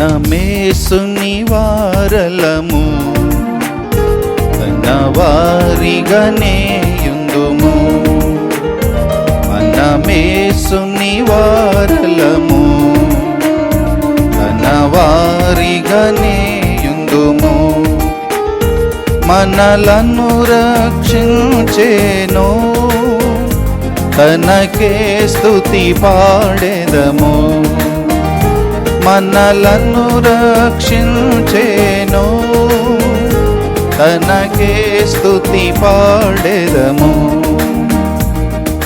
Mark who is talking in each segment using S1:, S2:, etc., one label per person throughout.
S1: నమేసుని వారలము తన వారిగానే మనమేసుని వారలము తన మనలను రక్షించేను. తనకే స్తుతి పాడెదము. మనలను రక్షించేను. తనకే స్థుతి పాడెదము.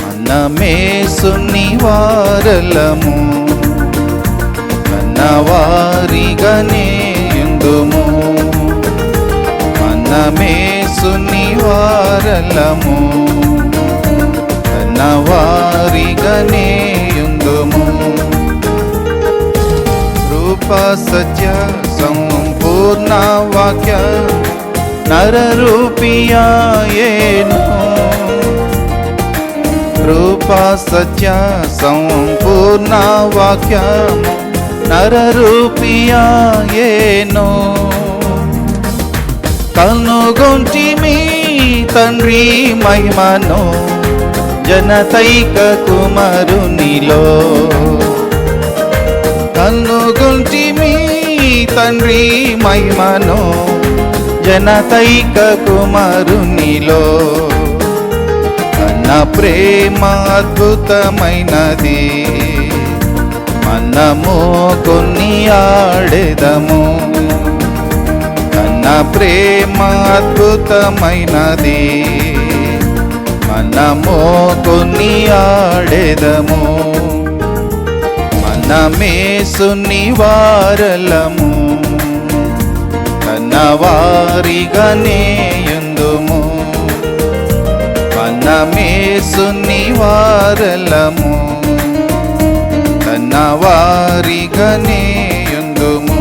S1: మనమేసుని వారలము. తన వారిగానే యుందుము మనమేసుని వారలము. తన రూప సత్య సంపూర్ణ వాక్య నరరూపియాయేను రూప సత్య సంపూర్ణ వాక్యము నరరూపియాయేను కనుగొంటి మీ తండ్రి మహిమను జనతైక కుమారునిలో కనుగొంటి గుంటిమి తండ్రి మహిమను జనతైక కుమారునిలో అన్న ప్రేమ అద్భుతమైనది మనము కొన్ని ఆడెదము. అన్న ప్రేమ అద్భుతమైనది మనము కొన్ని ఆడెదము. మనమేసుని వారలము తన వారిగానే యుందుము మనమేసుని వారలము తన వారిగానే యుందుము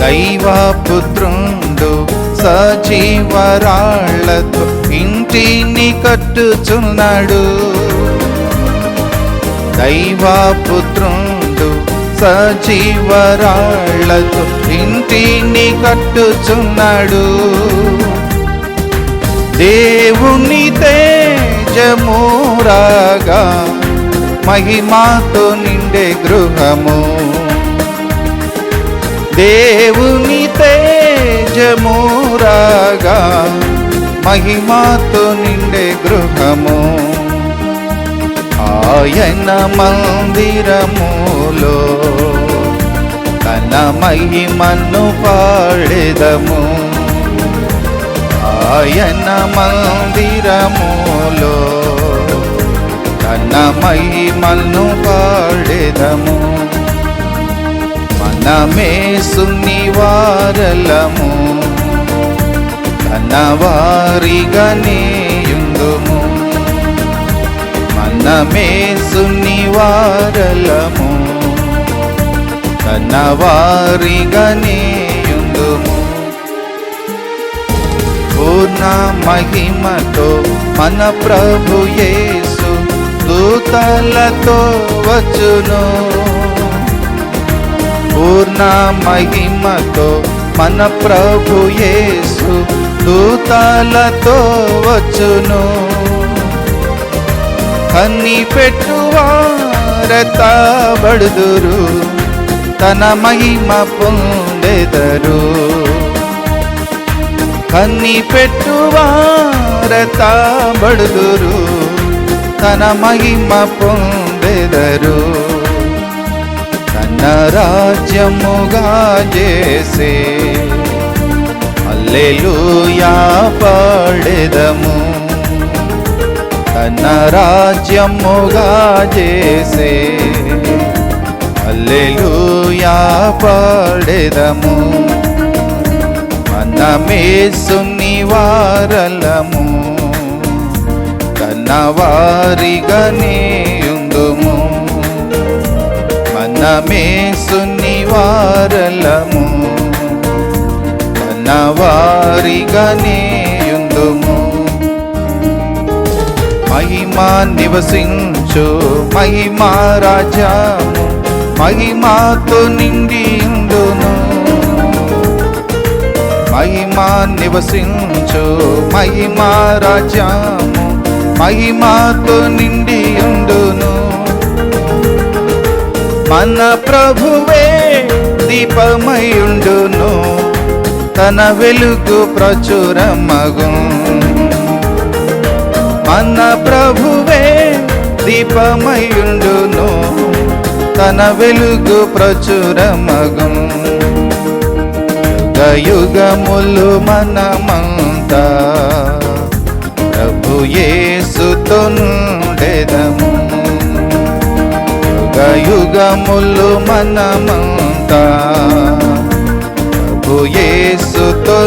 S1: దైవపుత్రుండు సజీవరాళ్ళతో ఇంటిని కట్టుచున్నాడు. దైవపుత్రుండు సజీవరాళ్ళతో ఇంటిని కట్టుచున్నాడు. దేవుని తేజమూరాగా మహిమాతో నిండే గృహము. దేవుని తేజమూరాగా మహిమాతో నిండే గృహము. ఆయన మందిరములో తన మహిమను పాడెదము. ఆయన మందిరములో తన మహిమను పాడెదము. మనమే సున్నివారలము. తన వారిగానే యుందుము మనమేసుని వారలము తన వారిగానే పూర్ణ మహిమతో మన ప్రభు యేసు దూతలతో వచ్చును. పూర్ణ మహిమతో మన ప్రభు యేసు దూతలతో వచ్చును. కన్ని పెట్టువారతబడుదురు తన మహిమ పొందెదరు. కన్ని పెట్టువారతబడుదురు తన మహిమ పొందెదరు. తన రాజ్యముగా చేసే అల్లెలుయా పాడెదము. తన రాజ్యముగా చేసే. అల్లెలుయా పాడెదము. మనమేసుని వారలము. తన వారిగానే యుందుము మనమేసుని వారలము. తన వారిగానే మహిమా నివసించు మహిమా రాజ్యము మహిమాతో నిండి ఉండును మహిమా నివసించు మహిమా రాజ్యము మహిమాతో నిండి ఉండును మన ప్రభువే దీపమై ఉండును తన వెలుగు ప్రచురమగు దీపమయుండును తన వెలుగు ప్రచురమగం. యుగములు మనమంతా ప్రభు యేసుతో నుండెదము యుగ యుగములు మనమంతా ప్రభు యేసుతో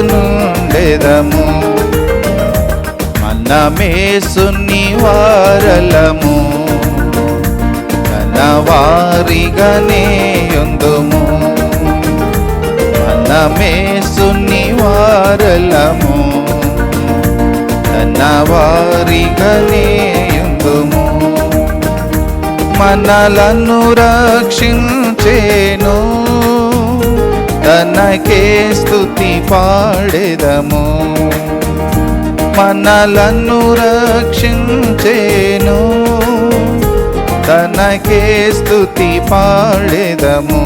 S1: మనమేసుని వారలము. తన వారిగానే యుందుము మనమేసుని వారలము. తన వారిగానే యుందుము మనలను రక్షించేను. తనకే స్థుతి పాడెదము. మనలను రక్షించేను. తనకే స్తుతి పాడెదము.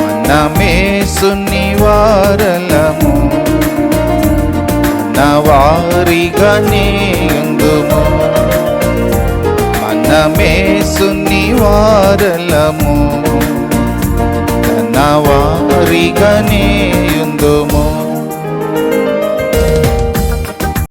S1: మనమేసుని వారలము నా వారిగానే మనమే సున్నివారలము వారలము నా